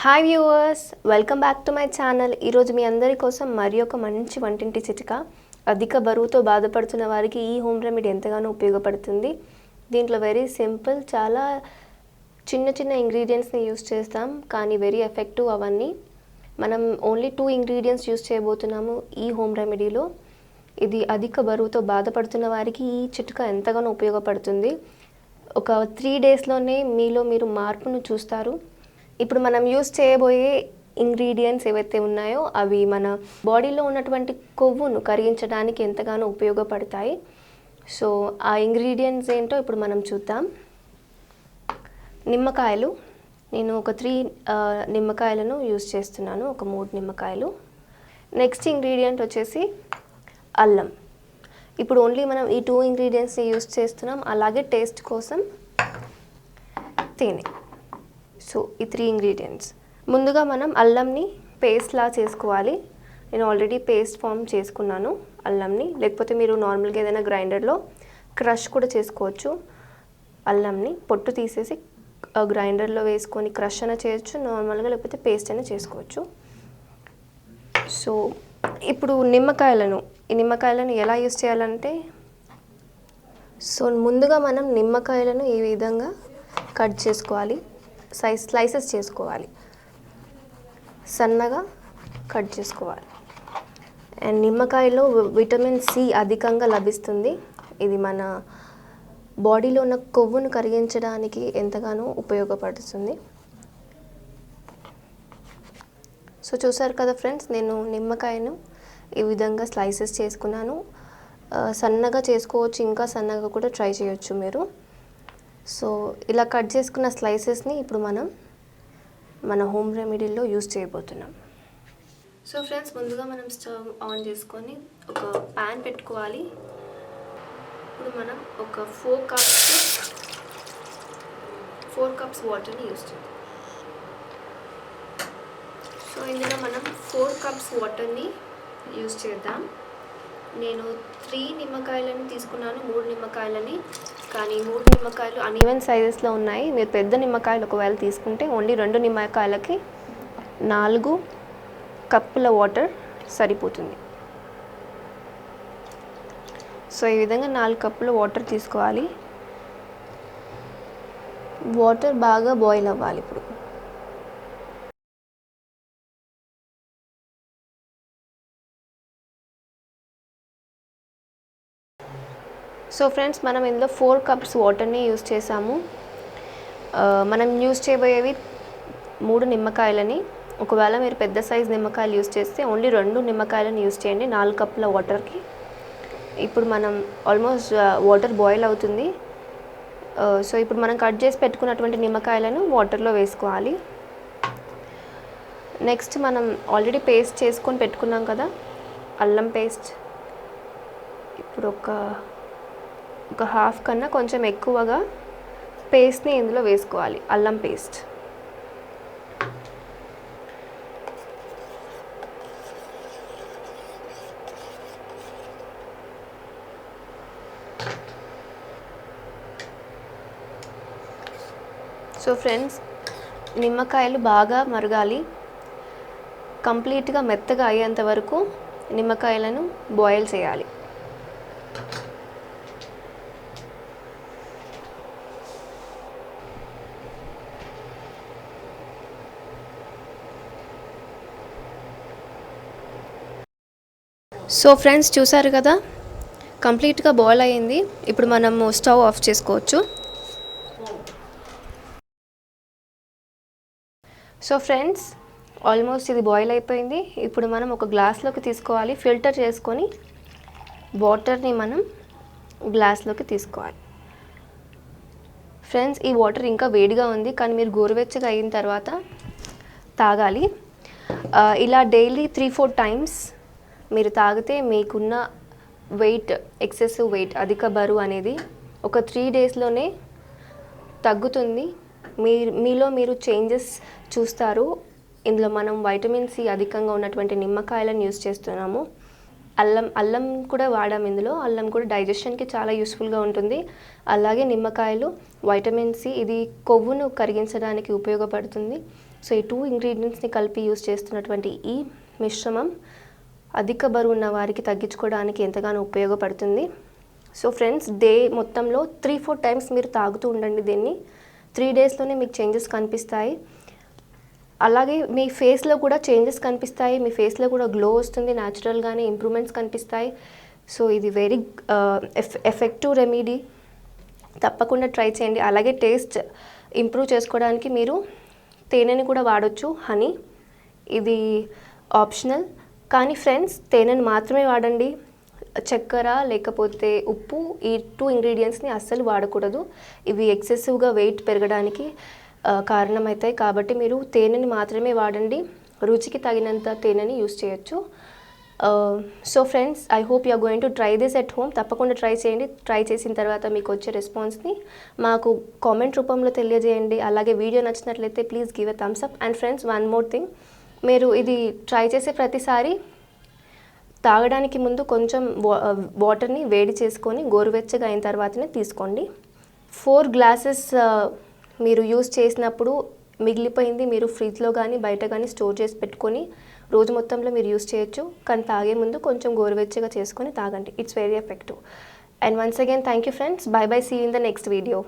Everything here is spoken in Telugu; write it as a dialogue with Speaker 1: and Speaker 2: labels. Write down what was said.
Speaker 1: Hi viewers welcome back to my channel ఈరోజు మీ అందరి కోసం మరి ఒక మంచి వంటింటి చిట్కా. అధిక బరువుతో బాధపడుతున్న వారికి ఈ హోమ్ రెమెడీ ఎంతగానో ఉపయోగపడుతుంది. దీంట్లో వెరీ సింపుల్ చాలా చిన్న చిన్న ఇంగ్రీడియంట్స్ని యూస్ చేస్తాం. కానీ వెరీ ఎఫెక్టివ్ అవన్నీ. మనం ఓన్లీ టూ ఇంగ్రీడియంట్స్ యూస్ చేయబోతున్నాము ఈ హోమ్ రెమెడీలో ఇది అధిక బరువుతో బాధపడుతున్న వారికి ఈ చిట్కా ఎంతగానో ఉపయోగపడుతుంది. ఒక త్రీ డేస్లోనే మీలో మీరు మార్పును చూస్తారు. ఇప్పుడు మనం యూస్ చేయబోయే ఇంగ్రీడియంట్స్ ఏవైతే ఉన్నాయో అవి మన బాడీలో ఉన్నటువంటి కొవ్వును కరిగించడానికి ఎంతగానో ఉపయోగపడతాయి. సో ఆ ఇంగ్రీడియంట్స్ ఏంటో ఇప్పుడు మనం చూద్దాం. నిమ్మకాయలు. నేను ఒక త్రీ నిమ్మకాయలను యూస్ చేస్తున్నాను. ఒక మూడు నిమ్మకాయలు. నెక్స్ట్ ఇంగ్రీడియంట్ వచ్చేసి అల్లం. ఇప్పుడు ఓన్లీ మనం ఈ టూ ఇంగ్రీడియంట్స్ని యూస్ చేస్తున్నాం. అలాగే టేస్ట్ కోసం తేనె. సో ఈ త్రీ ఇంగ్రీడియంట్స్ ముందుగా మనం అల్లంని పేస్ట్లా చేసుకోవాలి. నేను ఆల్రెడీ పేస్ట్ ఫామ్ చేసుకున్నాను అల్లంని. లేకపోతే మీరు నార్మల్గా ఏదైనా గ్రైండర్లో క్రష్ కూడా చేసుకోవచ్చు. అల్లంని పొట్టు తీసేసి గ్రైండర్లో వేసుకొని క్రష్ అయినా చేయొచ్చు నార్మల్గా లేకపోతే పేస్ట్ అయినా చేసుకోవచ్చు. సో ఇప్పుడు నిమ్మకాయలను. ఈ నిమ్మకాయలను ఎలా యూస్ చేయాలంటే సో ముందుగా మనం నిమ్మకాయలను ఈ విధంగా కట్ చేసుకోవాలి. సైజ్ స్లైసెస్ చేసుకోవాలి. సన్నగా కట్ చేసుకోవాలి. అండ్ నిమ్మకాయలో విటమిన్ సి అధికంగా లభిస్తుంది. ఇది మన బాడీలో ఉన్న కొవ్వును కరిగించడానికి ఎంతగానో ఉపయోగపడుతుంది. సో చూసారు కదా ఫ్రెండ్స్ నేను నిమ్మకాయను ఈ విధంగా స్లైసెస్ చేసుకున్నాను. సన్నగా చేసుకోవచ్చు ఇంకా సన్నగా కూడా ట్రై చేయొచ్చు మీరు. సో ఇలా కట్ చేసుకున్న స్లైసెస్ని ఇప్పుడు మనం మన హోమ్ రెమెడీలో యూస్ చేయబోతున్నాం. సో ఫ్రెండ్స్ ముందుగా మనం స్టవ్ ఆన్ చేసుకొని ఒక ప్యాన్ పెట్టుకోవాలి. ఇప్పుడు మనం ఒక ఫోర్ కప్స్ ఫోర్ కప్స్ వాటర్ని యూస్ చేద్దాం. సో ఇందులో మనం ఫోర్ కప్స్ వాటర్ని యూస్ చేద్దాం. నేను త్రీ నిమ్మకాయలని తీసుకున్నాను మూడు నిమ్మకాయలని. కానీ మూడు నిమ్మకాయలు అన్ఈవెన్ సైజెస్లో ఉన్నాయి. మీరు పెద్ద నిమ్మకాయలు ఒకవేళ తీసుకుంటే ఓన్లీ రెండు నిమ్మకాయలకి నాలుగు కప్పుల వాటర్ సరిపోతుంది. సో ఈ విధంగా నాలుగు కప్పుల వాటర్ తీసుకోవాలి. వాటర్ బాగా బాయిల్ అవ్వాలి ఇప్పుడు. సో ఫ్రెండ్స్ మనం ఇందులో ఫోర్ కప్స్ వాటర్ని యూస్ చేసాము. మనం యూస్ చేయబోయేవి మూడు నిమ్మకాయలని. ఒకవేళ మీరు పెద్ద సైజ్ నిమ్మకాయలు యూస్ చేస్తే ఓన్లీ రెండు నిమ్మకాయలను యూస్ చేయండి నాలుగు కప్పుల వాటర్కి ఇప్పుడు మనం ఆల్మోస్ట్ వాటర్ బాయిల్ అవుతుంది. సో ఇప్పుడు మనం కట్ చేసి పెట్టుకున్నటువంటి నిమ్మకాయలను వాటర్లో వేసుకోవాలి. నెక్స్ట్ మనం ఆల్రెడీ పేస్ట్ చేసుకొని పెట్టుకున్నాం కదా అల్లం పేస్ట్ ఇప్పుడు ఒక ఒక హాఫ్ కన్నా కొంచెం ఎక్కువగా పేస్ట్ని ఇందులో వేసుకోవాలి అల్లం పేస్ట్ సో ఫ్రెండ్స్ నిమ్మకాయలు బాగా మరగాలి. కంప్లీట్గా మెత్తగా అయ్యేంత వరకు నిమ్మకాయలను బాయిల్ చేయాలి. సో ఫ్రెండ్స్ చూసారు కదా కంప్లీట్గా బాయిల్ అయ్యింది. ఇప్పుడు మనము స్టవ్ ఆఫ్ చేసుకోవచ్చు. సో ఫ్రెండ్స్ ఆల్మోస్ట్ ఇది బాయిల్ అయిపోయింది. ఇప్పుడు మనం ఒక గ్లాస్లోకి తీసుకోవాలి. ఫిల్టర్ చేసుకొని వాటర్ని మనం గ్లాస్లోకి తీసుకోవాలి. ఫ్రెండ్స్ ఈ వాటర్ ఇంకా వేడిగా ఉంది కానీ మీరు గోరువెచ్చగా అయిన తర్వాత తాగాలి. ఇలా డైలీ త్రీ ఫోర్ టైమ్స్ మీరు తాగితే మీకున్న వెయిట్ ఎక్సెసివ్ వెయిట్ అధిక బరువు అనేది ఒక త్రీ డేస్లోనే తగ్గుతుంది. మీ మీలో మీరు చేంజెస్ చూస్తారు. ఇందులో మనం వైటమిన్ సి అధికంగా ఉన్నటువంటి నిమ్మకాయలను యూస్ చేస్తున్నాము. అల్లం అల్లం కూడా వాడాం ఇందులో. అల్లం కూడా డైజెషన్కి చాలా యూస్ఫుల్గా ఉంటుంది. అలాగే నిమ్మకాయలు వైటమిన్ సి ఇది కొవ్వును కరిగించడానికి ఉపయోగపడుతుంది. సో ఈ టూ ఇంగ్రీడియంట్స్ని కలిపి యూస్ చేస్తున్నటువంటి ఈ మిశ్రమం అధిక బరువు ఉన్న వారికి తగ్గించుకోవడానికి ఎంతగానో ఉపయోగపడుతుంది. సో ఫ్రెండ్స్ డే మొత్తంలో త్రీ ఫోర్ టైమ్స్ మీరు తాగుతూ ఉండండి దీన్ని. త్రీ డేస్లోనే మీకు చేంజెస్ కనిపిస్తాయి. అలాగే మీ ఫేస్లో కూడా చేంజెస్ కనిపిస్తాయి. మీ ఫేస్లో కూడా గ్లో వస్తుంది న్యాచురల్గానే ఇంప్రూవ్మెంట్స్ కనిపిస్తాయి. సో ఇది వెరీ ఎఫెక్టివ్ రెమెడీ తప్పకుండా ట్రై చేయండి. అలాగే టేస్ట్ ఇంప్రూవ్ చేసుకోవడానికి మీరు తేనెని కూడా వాడొచ్చు హనీ ఇది ఆప్షనల్ కానీ ఫ్రెండ్స్ తేనెను మాత్రమే వాడండి. చక్కెర లేకపోతే ఉప్పు ఈ టూ ఇంగ్రీడియంట్స్ని అస్సలు వాడకూడదు. ఇవి ఎక్సెసివ్గా వెయిట్ పెరగడానికి కారణమవుతాయి కాబట్టి మీరు తేనెని మాత్రమే వాడండి. రుచికి తగినంత తేనెని యూస్ చేయొచ్చు. So friends I hope you are going to try this at home. తప్పకుండా ట్రై చేయండి. ట్రై చేసిన తర్వాత మీకు వచ్చే రెస్పాన్స్ని మాకు కామెంట్ రూపంలో తెలియజేయండి. అలాగే వీడియో నచ్చినట్లయితే please give a thumbs up. And friends one more thing. మీరు ఇది ట్రై చేసే ప్రతిసారి తాగడానికి ముందు కొంచెం వా- వాటర్ని వేడి చేసుకొని గోరువెచ్చగా అయిన తర్వాతనే తీసుకోండి. ఫోర్ గ్లాసెస్ మీరు యూస్ చేసినప్పుడు మిగిలిపోయింది మీరు ఫ్రిడ్జ్లో కానీ బయట కానీ స్టోర్ చేసి పెట్టుకొని రోజు మొత్తంలో మీరు యూస్ చేయొచ్చు. కానీ తాగే ముందు కొంచెం గోరువెచ్చగా చేసుకొని తాగండి. It's very effective and once again thank you friends bye bye see in the next video